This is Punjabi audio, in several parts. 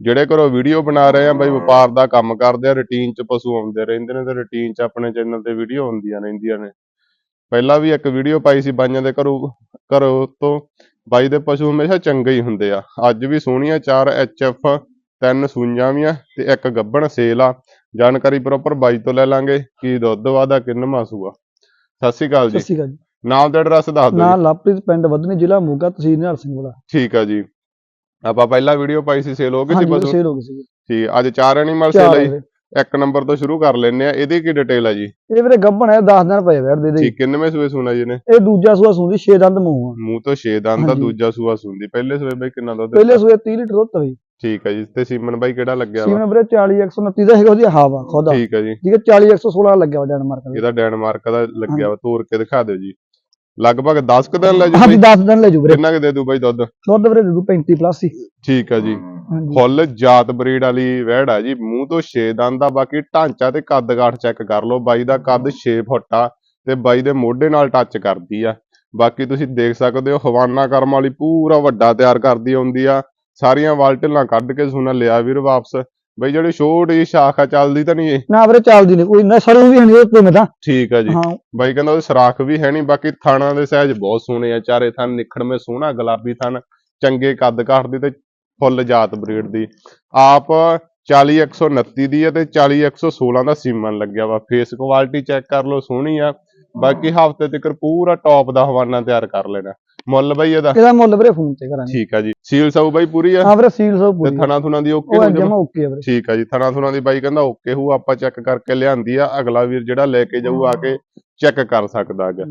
ਜਿਹੜੇ ਘਰੋਂ ਵੀਡੀਓ ਬਣਾ ਰਹੇ ਆ ਬਾਈ ਵਪਾਰ ਦਾ ਕੰਮ ਕਰਦੇ ਆ ਰੁਟੀਨ 'ਚ ਪਸ਼ੂ ਆਉਂਦੇ ਰਹਿੰਦੇ ਨੇ ਤੇ ਰੁਟੀਨ 'ਚ ਆਪਣੇ ਚੈਨਲ ਤੇ ਵੀਡੀਓ ਆਉਂਦੀਆਂ ਰਹਿੰਦੀਆਂ ਨੇ। ਪਹਿਲਾਂ ਵੀ ਇੱਕ ਵੀਡੀਓ ਪਾਈ ਸੀ ਬਾਈਆਂ ਦੇ ਘਰੋਂ ਘਰੋਂ ਤੋਂ। ਬਾਈ ਦੇ ਪਸ਼ੂ ਹਮੇਸ਼ਾ ਚੰਗੇ ਹੀ ਹੁੰਦੇ ਆ। ਅੱਜ ਵੀ ਸੋਹਣੀਆਂ ਚਾਰ ਐਫ ਤਿੰਨ ਸੂਈਆਂ ਵੀਆਂ ਤੇ ਇੱਕ ਗੱਬਣ ਸੇਲ ਆ। ਜਾਣਕਾਰੀ ਪ੍ਰੋਪਰ ਬਾਈ ਤੋਂ ਲੈ ਲਾਂਗੇ ਕੀ ਦੁੱਧ ਵਾਦਾ ਕਿੰਨਵਾਂ ਸੂਆ ਸਤਿ ਸ਼੍ਰੀ ਅਕਾਲ ਸਤਿ ਜੀ ਸ਼੍ਰੀ ਅਕਾਲ ਜੀ। ਨਾਮ ਤੇ ਐਡਰੈਸ ਦੱਸ ਦਿਓ ਨਾਂ ਲਵਪ੍ਰੀਤ ਪਿੰਡ ਵਧਨੀ ਜ਼ਿਲ੍ਹਾ ਮੋਗਾ ਤਹਿਸੀਲ ਨਿਹਾਲ ਸਿੰਘ ਵਾਲਾ। ਠੀਕ ਆ ਜੀ। ਆਪਾਂ ਪਹਿਲਾਂ ਵੀਡੀਓ ਪਾਈ ਸੀ ਸੇਲ ਹੋ ਗਈ ਸੀ ਪਸ਼ੂ? ਸੇਲ ਹੋ ਗਈ ਸੀ। ਠੀਕ। ਅੱਜ ਚਾਰ ਐਨੀਮਲ ਸੇਲ ਆਈ ਵੀਰੇ। ਇੱਕ ਨੰਬਰ ਤੋਂ ਸ਼ੁਰੂ ਕਰ ਲੈਨੇ ਆ ਇਹਦੀ ਕੀ ਡਿਟੇਲ ਆ ਜੀ? ਇਹ ਵੀਰੇ ਗੱਭਣ ਹੈ 10 ਦਿਨ ਪਏ ਵੈੜ ਦੇ ਦੇ ਠੀਕ ਕਿੰਨਵੇਂ ਸੂਏ ਸੁਣਾ ਜੀ ਨੇ ਇਹ ਦੂਜਾ ਸੂਆ ਸੁੰਦੀ 6 ਦੰਦ ਮੂੰਹ ਆ। ਮੂੰਹ ਤੋਂ 6 ਦੰਦ ਦਾ। ਦੂਜਾ ਸੂਆ ਸੁੰਦੀ। ਪਹਿਲੇ ਸੂਏ ਬਈ ਕਿੰਨਾ ਦੁੱਧ ਪਹਿਲੇ ਸੂਏ 30 ਲੀਟਰ ਦੁੱਧ ਹੋਈ ਠੀਕ ਆ ਜੀ ਤੇ ਸੀਮਨ ਬਾਈ ਕਿਹੜਾ ਲੱਗਿਆ ਵਾ? ਸੀਮਨ ਵੀਰੇ 40 129 ਦਾ ਹੈਗਾ ਉਹਦੀ ਹਵਾ ਖੁਦ ਠੀਕ ਆ ਜੀ। ਠੀਕ ਹੈ 40 116 ਲੱਗਿਆ ਵਾ ਡੈਨਮਾਰਕ ਦਾ। ਇਹਦਾ ਡੈਨਮਾਰਕ ਦਾ ਲੱਗਿਆ ਵਾ ਤੋੜ ਕੇ ਦਿਖਾ ਦਿਓ ਜੀ। ਲਗਭਗ 10 ਕੁ ਦਿਨ ਲੈ ਜੂ ਹਾਂਜੀ ਬਈ। 10 ਦਿਨ ਲੈ ਜੂ ਵੀਰੇ। ਕਿੰਨਾ ਕੁ ਦੇ ਦੂ ਬਾਈ ਦੁੱਧ? ਦੁੱਧ ਵੀਰੇ ਦੇ ਦੂ 35 ਪਲੱਸ ਹੀ। ਠੀਕ ਆ ਜੀ। ਫੁੱਲ ਜਾਤ ਬਰੀਡ ਵਾਲੀ ਵਹਿੜ ਆ ਜੀ। ਮੂੰਹ ਤੋਂ 6 ਦੰਦ ਦਾ ਬਾਕੀ ਢਾਂਚਾ ਤੇ ਕੱਦ ਕਾਠ ਚੈੱਕ ਕਰ ਲਓ। ਬਾਈ ਦਾ ਕੱਦ 6 ਫੁੱਟ ਆ ਤੇ ਬਾਈ ਦੇ ਮੋਢੇ ਨਾਲ ਟੱਚ ਕਰਦੀ ਆ। ਬਾਕੀ ਤੁਸੀਂ ਦੇਖ ਸਕਦੇ ਹੋ ਹਵਾਨਾ ਕਰਮ ਵਾਲੀ ਪੂਰਾ ਵੱਡਾ ਤਿਆਰ ਕਰਦੀ ਆਉਂਦੀ ਆ। ਸਾਰੀਆਂ ਵਾਲਟਲਾਂ ਕੱਢ ਕੇ ਸੁਣਾ ਲਿਆ ਵੀਰ ਵਾਪਸ। ਬਈ ਜਿਹੜੀ ਛੋਟੀ ਸ਼ਾਖ ਚੱਲਦੀ ਤਾਂ ਨਹੀਂ ਇਹ? ਨਾ ਵੀਰੇ ਚੱਲਦੀ ਨਹੀਂ। ਕੋਈ ਨਾ ਸਰੋਂ ਵੀ ਨਹੀਂ ਕੋਈ ਮਤਾ ਠੀਕ ਆ ਜੀ। ਹਾਂ। ਬਾਈ ਕਹਿੰਦਾ ਉਹਦੇ ਸਰਾਖ ਵੀ ਹੈ ਨਹੀਂ ਬਾਕੀ ਥਾਣਾ ਦੇ ਸਾਈਜ਼ ਬਹੁਤ ਸੋਹਣੇ ਆ। ਚਾਰੇ ਥਣ ਨਿਖੜਵੇਂ ਸੋਹਣਾ ਗੁਲਾਬੀ ਥਣ ਚੰਗੇ ਕੱਦ ਕਾਠ ਦੀ ਤੇ ਫੁੱਲ ਜਾਤ ਬਰੀਡ ਦੀ। ਆਪ 40129 ਦੀ ਹੈ ਤੇ 40116 ਦਾ ਸੀਮਨ ਲੱਗਿਆ ਵਾ। ਫੇਸ ਕੁਆਲਿਟੀ ਚੈੱਕ ਕਰ ਲਓ ਸੋਹਣੀ ਆ। ਬਾਕੀ ਹਫ਼ਤੇ ਤੱਕ ਪੂਰਾ ਟੌਪ ਦਾ ਹਵਾਨਾ ਤਿਆਰ ਕਰ ਲੈਣਾ। ਮੁੱਲ ਬਾਈ ਇਹਦਾ? ਇਹਦਾ ਮੁੱਲ ਵੀਰੇ ਫੋਨ ਤੇ ਕਰਾਂਗੇ। ਠੀਕ ਆ ਜੀ। ਸੀਲ ਸਾਊ ਬਾਈ ਪੂਰੀ ਆ? ਹਾਂ ਵੀਰੇ ਸੀਲ ਤੇ ਪੂਰੀ ਥਣਾ ਥੁਣਾ ਦੀ ਓਕੇ ਹੋ ਜਮਾ ਓਕੇ ਆ ਵੀਰੇ। ਠੀਕ ਆ ਜੀ ਥਣਾ ਥੁਣਾ ਦੀ ਬਾਈ ਕਹਿੰਦਾ ਓਕੇ ਹੂ ਆਪਾਂ ਚੈੱਕ ਕਰਕੇ ਲਿਆਂਦੀ ਆ ਅਗਲਾ ਵੀਰ ਜਿਹੜਾ ਲੈ ਕੇ ਜਾਊ ਆ ਕੇ ਚੈੱਕ ਕਰ ਸਕਦਾ ਹੈਗਾ।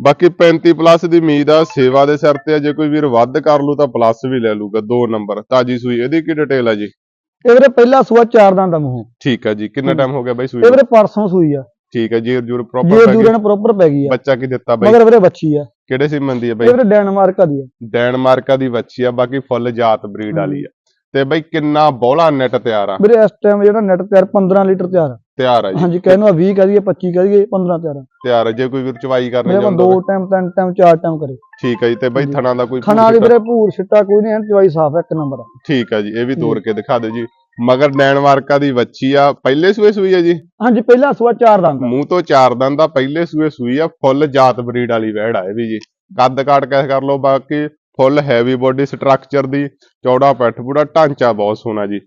ਬਾਕੀ 35 ਪਲੱਸ ਦੀ ਉਮੀਦ ਆ ਸੇਵਾ ਦੇ ਸਿਰ ਤੇ ਆ ਜੇ ਕੋਈ ਵੀਰ ਵੱਧ ਕਰ ਲੂ ਤਾਂ ਪਲੱਸ ਵੀ ਲੈ ਲੂਗਾ ਦੋ ਨੰਬਰ ਤਾਜੀ ਸੂਈ ਇਹਦੀ ਕੀ ਡਿਟੇਲ ਆ ਜੀ? ਇਹ ਵੀਰੇ ਪਹਿਲਾ ਸੂਆ ਚਾਰ ਦੰਦ ਦਾ ਮੂੰਹ। ਠੀਕ ਆ ਜੀ ਕਿੰਨਾ। ਟਾਈਮ ਹੋ ਗਿਆ ਬਾਈ ਸੂਈ ਇਹ? ਵੀਰੇ ਪਰਸੋਂ ਸੂਈ ਆ। ਠੀਕ ਆ ਜੀਰ ਜੂਰ ਜੇ ਪ੍ਰੋਪਰ ਦੂਰਨ ਪ੍ਰੋਪਰ ਪੈ ਗਈ ਆ। ਬੱਚਾ ਕੀ ਦਿੱਤਾ ਬਾਈ? ਮਗਰ ਵੀਰੇ ਬੱਚੀ ਆ। ਕਿਹੜੇ ਸੀਮਨ ਦੀ ਆ ਇਹ ਬਾਈ ਵੀਰੇ ਡੈਨਮਾਰਕ ਦੀ ਆ। ਡੈਨਮਾਰਕਾ ਦੀ ਬੱਚੀ ਆ ਬਾਕੀ ਫੁੱਲ ਜਾਤ ਬਰੀਡ ਵਾਲੀ ਆ। ਤੇ ਬਾਈ ਕਿੰਨਾ ਬੋਲਾ ਨੈਟ ਤਿਆਰ ਆ। ਵੀਰੇ ਇਸ ਟਾਈਮ ਜਿਹੜਾ ਨੈਟ ਤਿਆਰ 15 ਲੀਟਰ ਤਿਆਰ ਆ। ਤਿਆਰ ਆ ਜੀ। ਹਾਂਜੀ ਕਹਿੰਦਾ 20 ਕਹਿ ਦਈਏ 25 ਕਹਿ ਦਈਏ 15 ਤਿਆਰ ਆ। ਤਿਆਰ ਆ ਜੇ ਕੋਈ ਵੀਰ ਚਵਾਈ ਕਰਨੀ ਚਾਹੁੰਦਾ ਦੋ। ਟਾਈਮ ਤਿੰਨ ਟਾਈਮ ਚਾਰ ਟਾਈਮ ਕਰੇ। ਠੀਕ ਆ ਜੀ ਤੇ ਬਾਈ। ਥਣਾ ਦਾ ਕੋਈ ਭੂਰ ਵੀਰੇ ਭੂਰ ਛਿੱਟਾ ਕੋਈ ਨਹੀਂ ਐਨ ਚਵਾਈ ਸਾਫ਼ ਇੱਕ ਨੰਬਰ ਆ। ਠੀਕ ਆ ਜੀ ਇਹ ਵੀ ਤੋੜ ਕੇ ਦਿਖਾ ਦਿਓ ਜੀ। ਮਗਰ ਡੈਨਮਾਰਕਾ ਦੀ ਬੱਚੀ ਆ ਪਹਿਲੇ ਸੂਏ ਸੂਈ ਆ ਜੀ? ਹਾਂਜੀ ਪਹਿਲਾ ਸੂਆ ਚਾਰ ਦੰਦ ਆ। ਮੂੰਹ ਤੋਂ ਚਾਰ ਦੰਦ ਦਾ ਪਹਿਲੇ ਸੂਏ ਸੂਈ ਆ ਫੁੱਲ ਜਾਤ ਬਰੀਡ ਵਾਲੀ ਵਹਿੜ ਆ ਇਹ ਵੀ ਜੀ। ਕੱਦ ਕਾਟ ਕੈਸ ਕਰ ਲਓ ਬਾਕੀ ਫੁੱਲ ਹੈਵੀ ਬੋਡੀ ਸਟਰਕਚਰ ਦੀ ਚੌੜਾ ਪਿੱਠ ਪੂੜਾ ਢਾਂਚਾ ਬਹੁਤ ਸੋਹਣਾ ਜੀ।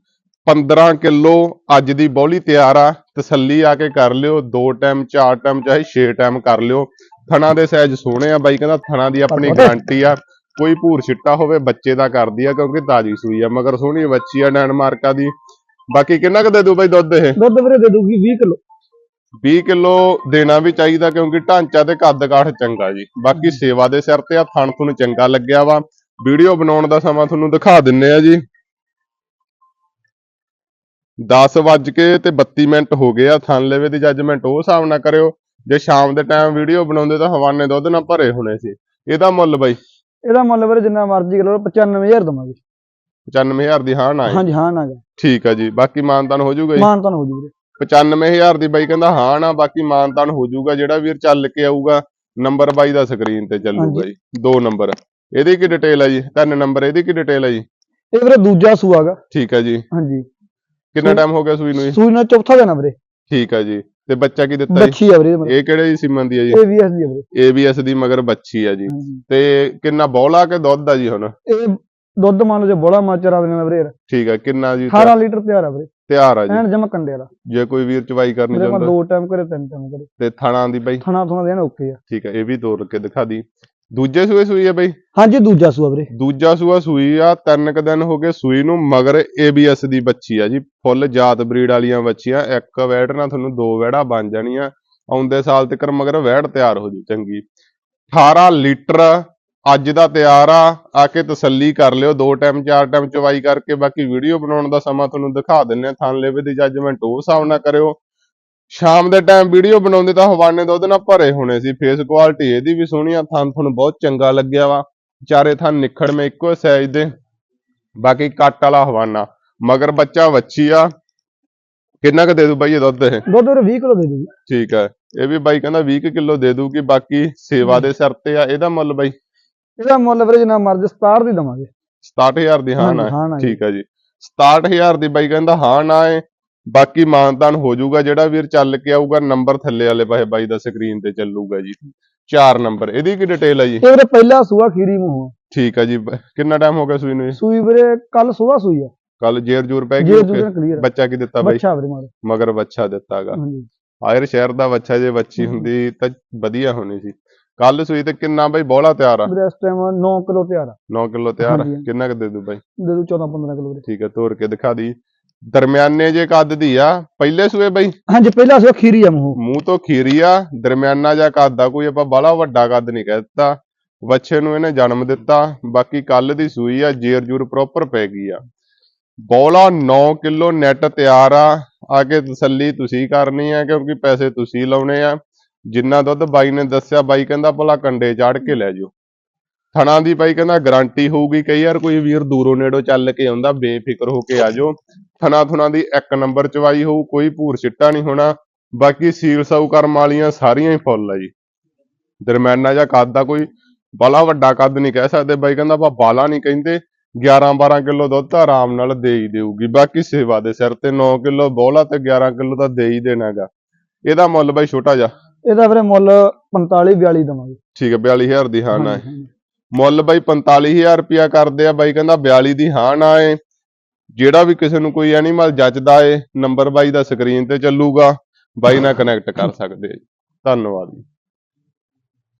15 ਕਿਲੋ ਅੱਜ ਦੀ ਬੌਲੀ ਤਿਆਰ ਆ ਤਸੱਲੀ ਆ ਕੇ ਕਰ ਲਿਓ ਦੋ ਟਾਈਮ ਚਾਰ ਟਾਈਮ ਚਾਹੇ ਛੇ ਟਾਈਮ ਕਰ ਲਿਓ। ਥਣਾ ਦੇ ਸਾਈਜ਼ ਸੋਹਣੇ ਆ ਬਾਈ ਕਹਿੰਦਾ ਥਣਾ ਦੀ ਆਪਣੀ ਗਾਰੰਟੀ ਆ। ਕੋਈ ਭੂਰ ਛਿੱਟਾ ਹੋਵੇ ਬੱਚੇ ਦਾ ਕਰਦੀ ਆ ਕਿਉਂਕਿ ਤਾਜੀ ਸੂਈ ਆ ਮਗਰ ਸੋਹਣੀ ਬੱਚੀ ਆ ਡੈਨਮਾਰਕਾ ਦੀ। ਬਾਕੀ ਕਿੰਨਾ ਕੁ ਦੇ ਦੂ ਬਾਈ ਦੁੱਧ ਇਹ? ਦੁੱਧ ਵੀਰੇ ਦੇ ਦੂਗੀ 20 ਕਿਲੋ। 20 ਕਿਲੋ ਦੇਣਾ ਵੀ ਚਾਹੀਦਾ ਕਿਉਂਕਿ ਢਾਂਚਾ ਤੇ ਕੱਦ ਕਾਠ ਚੰਗਾ ਜੀ। ਬਾਕੀ ਸੇਵਾ ਦੇ ਸਿਰ ਤੇ ਆ ਥਣ ਥੁਣ ਚੰਗਾ ਲੱਗਿਆ ਵਾ। ਵੀਡੀਓ ਬਣਾਉਣ ਦਾ ਸਮਾਂ ਤੁਹਾਨੂੰ ਦਿਖਾ ਦਿੰਨੇ ਆ ਜੀ। 10 ਵੱਜ ਕੇ ਤੇ 32 ਮਿੰਟ ਹੋ ਗਏ ਆ ਥਣ ਲੈਵੇ ਦੀ ਜੱਜਮੈਂਟ ਉਹ ਹਿਸਾਬ ਨਾਲ ਕਰਿਓ। ਜੇ ਸ਼ਾਮ ਦੇ ਟਾਈਮ ਵੀਡੀਓ ਬਣਾਉਂਦੇ ਤਾਂ ਹਵਾਨੇ ਦੁੱਧ ਨਾਲ ਭਰੇ ਹੋਣੇ ਸੀ। ਇਹਦਾ ਮੁੱਲ ਬਾਈ ਇਹਦਾ ਮੁੱਲ ਵੀਰੇ ਜਿੰਨਾ ਮਰਜ਼ੀ ਕਿਲੋ 95000 ਦਵਾਂਗੇ। 95000 ਦੀ ਹਾਂ ਨਾ ਹੈ ਹਾਂਜੀ ਹਾਂ ਨਾ ਗਾ ਠੀਕ ਆ ਜੀ ਬਾਕੀ ਮਾਨਤਾਨ ਹੋ ਜਾਊਗਾ ਜੀ? ਮਾਨ ਤਾਂ ਹੋ ਜੂ ਵੀਰੇ। 95000 ਦੀ ਬਾਈ ਕਹਿੰਦਾ ਹਾਂ ਨਾ ਬਾਕੀ ਮਾਨਤਾਨ ਹੋ ਜਾਊਗਾ ਜਿਹੜਾ ਵੀਰ ਚੱਲ ਕੇ ਆਊਗਾ ਨੰਬਰ ਬਾਈ ਦਾ ਸਕਰੀਨ ਤੇ ਚੱਲੂਗਾ ਜੀ ਦੋ ਨੰਬਰ। ਇਹਦੀ ਕੀ ਡਿਟੇਲ ਹੈ ਜੀ? ਤਿੰਨ ਨੰਬਰ ਇਹਦੀ ਕੀ ਡਿਟੇਲ ਹੈ ਜੀ? ਇਹ ਵੀਰੇ ਦੂਜਾ ਸੂਆ ਗਾ। ਠੀਕ ਹੈ ਜੀ। ਹਾਂਜੀ। ਕਿੰਨਾ ਟਾਈਮ ਹੋ ਗਿਆ ਸੂਈ ਨੂੰ ਜੀ? ਸੂਈ ਨਾਲ ਚੌਥਾ ਦੇਣਾ ਵੀਰੇ। ਠੀਕ ਹੈ ਜੀ। ਤੇ ਬੱਚਾ ਕੀ ਦਿੱਤਾ ਜੀ? ਬੱਚੀ ਆ ਵੀਰੇ। ਇਹ ਕਿਹੜੇ ਸੀਮਨ ਦੀ ਹੈ ਜੀ? ਇਹ ਵੀ ਐਸ ਦੀ ਆ ਵੀਰੇ। ABS ਦੀ ਮਗਰ ਬੱਚੀ ਹੈ ਜੀ। ਤੇ ਕਿੰਨਾ ਬੌਲਾ ਕੇ ਦੁੱਧ ਆ ਜੀ ਹੁਣ? ਇਹ ਦੁੱਧ ਮੰਨ ਲਓ ਜੇ ਬੋਲਾ ਮਾਚਰਾ ਦੇਣਾ ਵੀਰੇ। ਯਾਰ। ਠੀਕ ਹੈ ਕਿੰਨਾ ਜੀ? 18 ਲੀਟਰ ਤਿਆਰ ਆ ਵੀਰੇ। ਤਿਆਰ ਆ ਜੀ। ਐਨ ਜਮਾ ਕੰਡੇ ਵਾਲਾ। ਜੇ ਕੋਈ ਵੀਰ ਚਵਾਈ ਕਰਨੀ ਵੀਰੇ ਚਾਹੁੰਦਾ ਦੋ ਟਾਈਮ ਕਰੇ ਤਿੰਨ ਟਾਈਮ ਕਰੇ। ਤੇ ਥਣਾ ਦੀ ਬਾਈ? ਥਣਾ ਥਣਾ ਦੇਣਾ ਓਕੇ ਆ। ਠੀਕ ਹੈ ਇਹ ਵੀ ਤੋੜ ਕੇ ਦਿਖਾ ਦੀ। ਦੂਜੇ ਸੂਏ ਸੂਈ ਹੈ ਬਾਈ? ਹਾਂਜੀ ਦੂਜਾ ਸੂਆ ਵੀਰੇ। ਦੂਜਾ ਸੂਆ ਸੂਈ ਆ ਤਿੰਨ ਕ ਦਿਨ ਹੋ ਗਏ ਸੂਈ ਨੂੰ ਮਗਰ ABS ਦੀ ਬੱਚੀ ਆ ਜੀ ਫੁੱਲ ਜਾਤ ਬਰੀਡ ਵਾਲੀਆਂ ਬੱਚੀਆਂ ਇੱਕ ਵੈੜ ਨਾਲ ਤੁਹਾਨੂੰ ਦੋ ਵੈੜਾਂ ਬਣ ਜਾਣੀਆਂ ਆਉਂਦੇ ਸਾਲ ਤੱਕ ਮਗਰ ਵੈੜ ਤਿਆਰ ਹੋ ਜੂ ਚੰਗੀ। 18 ਲੀਟਰ ਅੱਜ ਦਾ ਤਿਆਰ ਆ ਆ ਕੇ ਤਸੱਲੀ ਕਰ ਲਿਓ ਦੋ ਟਾਈਮ ਚਾਰ ਟਾਈਮ ਚਵਾਈ ਕਰਕੇ ਬਾਕੀ ਵੀਡੀਓ ਬਣਾਉਣ ਦਾ ਸਮਾਂ ਤੁਹਾਨੂੰ ਦਿਖਾ ਦਿੰਨੇ ਆ ਥਾਂ ਲੈਵੇ ਦੀ ਜੱਜਮੈਂਟ ਉਹ ਹਿਸਾਬ ਨਾਲ ਕਰਿਓ। ਸ਼ਾਮ ਦੇ ਟਾਈਮ ਵੀਡੀਓ ਬਣਾਉਂਦੇ ਤਾਂ ਹਵਾਨੇ ਦੁੱਧ ਨਾਲ ਭਰੇ ਹੋਣੇ ਸੀ। ਫੇਸ ਕੁਆਲਿਟੀ ਇਹਦੀ ਵੀ ਸੋਹਣੀ ਆ ਥਣ ਤੁਹਾਨੂੰ ਬਹੁਤ ਚੰਗਾ ਲੱਗਿਆ ਵਾ। ਚਾਰੇ ਥਣ ਨਿਖੜ ਮੇ ਇੱਕੋ ਸਾਈਜ਼ ਦੇ। ਬਾਕੀ ਕੱਟ ਵਾਲਾ ਹਵਾਨਾ। ਮਗਰ ਬੱਚਾ ਵੱਛੀ ਆ। ਕਿੰਨਾ ਕੁ ਦੇ ਦੂ ਬਾਈ ਇਹ ਦੁੱਧ ਇਹ? ਦੁੱਧ ਵੀਰੇ 20 ਕਿਲੋ ਦੇ ਜੀ ਠੀਕ ਹੈ ਇਹ ਵੀ ਬਾਈ ਕਹਿੰਦਾ 20 ਕਿਲੋ ਦੇ ਦੂਗੀ ਬਾਕੀ ਸੇਵਾ ਦੇ ਸਿਰ ਤੇ ਆ। ਇਹਦਾ ਮੁੱਲ ਬਾਈ? ਇਹਦਾ ਮੁੱਲ ਵੀਰੇ ਜਿੰਨਾ ਮਰਜ਼ੀ 67 ਦੀ ਦਵਾਂਗੇ। 67000 ਦੀ ਹਾਂ ਨਾ। ਠੀਕ ਹੈ ਜੀ। 67000 ਦੀ ਬਾਈ ਕਹਿੰਦਾ ਹਾਂ ਨਾ ਹੈ ਬਾਕੀ ਮਾਨਤਾਨ ਹੋ ਜਾਊਗਾ ਜਿਹੜਾ ਵੀਰ ਚੱਲ ਕੇ ਆਊਗਾ ਨੰਬਰ ਥੱਲੇ ਵਾਲੇ ਪਾਸੇ ਬਾਈ ਦਾ ਸਕਰੀਨ ਤੇ ਚੱਲੂਗਾ ਜੀ। ਚਾਰ ਨੰਬਰ ਇਹਦੀ ਕੀ ਡਿਟੇਲ ਹੈ ਜੀ? ਇਹ ਵੀਰੇ ਪਹਿਲਾ ਸੂਆ ਖੀਰੀ ਮੂੰਹ ਠੀਕ ਹੈ ਜੀ ਕਿੰਨਾ ਟਾਈਮ ਹੋ ਗਿਆ ਸੂਈ ਨੂੰ ਜੀ ਸੂਈ ਵੀਰੇ ਕੱਲ ਸਵੇਰ ਸੂਈ ਆ। ਕੱਲ ਜੇਰ ਜੂਰ ਪੈ ਗਈ ਬੱਚਾ ਕੀ ਦਿੱਤਾ ਬਾਈ? ਬੱਚਾ ਵੀਰੇ ਮਾਰੇ ਮਗਰ ਬੱਚਾ ਦਿੱਤਾਗਾ। ਆਇਰ ਸ਼ਹਿਰ ਦਾ ਬੱਚਾ ਜੇ ਬੱਚੀ। ਹੁੰਦੀ ਤਾਂ ਵਧੀਆ ਹੋਣੀ ਸੀ। ਕੱਲ ਸੂਈ ਤੇ ਕਿੰਨਾ ਬਾਈ? ਬੋਲਾ ਤਿਆਰ ਆ। ਇਸ ਟਾਈਮ 9 ਕਿਲੋ ਤਿਆਰ ਆ। 9 ਕਿਲੋ ਤਿਆਰ ਆ। ਕਿੰਨਾ ਕੁ ਦੇ ਦੂ ਬਾਈ? ਦੇ ਦੂ 14 15 ਕਿਲੋ ਠੀਕ ਹੈ ਤੋੜ ਕੇ ਦਿਖਾ ਦੀ। ਦਰਮਿਆਨੇ ਜੇ ਕੱਦ ਦੀ ਆ ਪਹਿਲੇ ਸੂਏ ਬਾਈ। ਹਾਂਜੀ ਪਹਿਲਾ ਸੂਆ ਖੀਰੀ ਆ ਮੂੰਹ। ਮੂੰਹ ਤੋਂ ਖੀਰੀ ਆ ਦਰਮਿਆਨਾ ਜਾਂ ਕੱਦ ਆ ਕੋਈ ਆਪਾਂ ਬਾਲਾ ਵੱਡਾ ਕੱਦ ਨਹੀਂ ਕਹਿ ਦਿੱਤਾ। ਬੱਚੇ ਨੂੰ ਇਹਨੇ ਜਨਮ ਦਿੱਤਾ ਬਾਕੀ ਕੱਲ ਦੀ ਸੂਈ ਆ ਜੇਰ ਜੂਰ ਪ੍ਰੋਪਰ ਪੈ ਗਈ ਆ। ਬੋਲਾ 9 ਕਿਲੋ ਨੈਟ ਤਿਆਰ ਆ ਆ ਕੇ ਤਸੱਲੀ ਤੁਸੀਂ ਕਰਨੀ ਆ ਕਿਉਂਕਿ ਪੈਸੇ ਤੁਸੀਂ ਲਾਉਣੇ ਆ। ਜਿੰਨਾ ਦੁੱਧ ਬਾਈ ਨੇ ਦੱਸਿਆ ਬਾਈ ਕਹਿੰਦਾ ਭਲਾ ਕੰਡੇ ਚਾੜ ਕੇ ਲੈ ਜਾਓ। ਥਣਾ ਦੀ ਬਾਈ ਕਹਿੰਦਾ ਗਾਰੰਟੀ ਹੋਊਗੀ ਕਈ ਵਾਰ ਕੋਈ ਵੀਰ ਦੂਰੋਂ ਨੇੜੋਂ ਚੱਲ ਕੇ ਆਉਂਦਾ ਬੇਫਿਕਰ ਹੋ ਕੇ ਆ ਜਾਓ। ਥਣਾ ਥੁਣਾ ਦੀ ਇੱਕ ਨੰਬਰ ਚਵਾਈ ਹੋਊ ਕੋਈ ਭੂਰ ਸਿੱਟਾ ਨਹੀਂ ਹੋਣਾ। ਬਾਕੀ ਸੀਲ ਸਾਊ ਕਰਮ ਵਾਲੀਆਂ ਸਾਰੀਆਂ ਹੀ ਫੁੱਲ ਆ ਜੀ। ਦਰਮਿਆਨਾ ਜਾਂ ਕੱਦ ਦਾ ਕੋਈ ਬਾਲਾ ਵੱਡਾ ਕੱਦ ਨਹੀਂ ਕਹਿ ਸਕਦੇ ਬਾਈ ਕਹਿੰਦਾ ਆਪਾਂ ਬਾਲਾ ਨਹੀਂ ਕਹਿੰਦੇ। 11 12 ਕਿਲੋ ਦੁੱਧ ਤਾਂ ਆਰਾਮ ਨਾਲ ਦੇ ਹੀ ਦੇਊਗੀ। ਬਾਕੀ ਸੇਵਾ ਦੇ ਸਿਰ ਤੇ 9 ਕਿਲੋ ਬੋਲਾ ਤੇ 11 ਕਿਲੋ ਤਾਂ ਦੇ ਹੀ ਦੇਣਾਗਾ ਇਹਦਾ ਮੁੱਲ ਬਾਈ ਛੋਟਾ ਜਿਹਾ। ਇਹਦਾ ਵੀਰੇ ਮੁੱਲ 45 42 ਦਵਾਂਗੇ। ਠੀਕ ਹੈ 42000 ਦੀ ਹਾਂ ਨਾ। ਮੁੱਲ ਬਾਈ 45000 ਰੁਪਿਆ ਕਰਦੇ ਆ ਬਾਈ ਕਹਿੰਦਾ 42 ਦੀ ਹਾਂ ਨਾ ਏ ਜਿਹੜਾ ਵੀ ਕਿਸੇ ਨੂੰ ਕੋਈ ਐਨੀਮਲ ਜੱਜਦਾ ਏ ਨੰਬਰ ਬਾਈ ਦਾ ਸਕਰੀਨ ਤੇ ਚੱਲੂਗਾ, ਬਾਈ ਨਾਲ ਕਨੈਕਟ ਕਰ ਸਕਦੇ ਜੀ। ਧੰਨਵਾਦ ਜੀ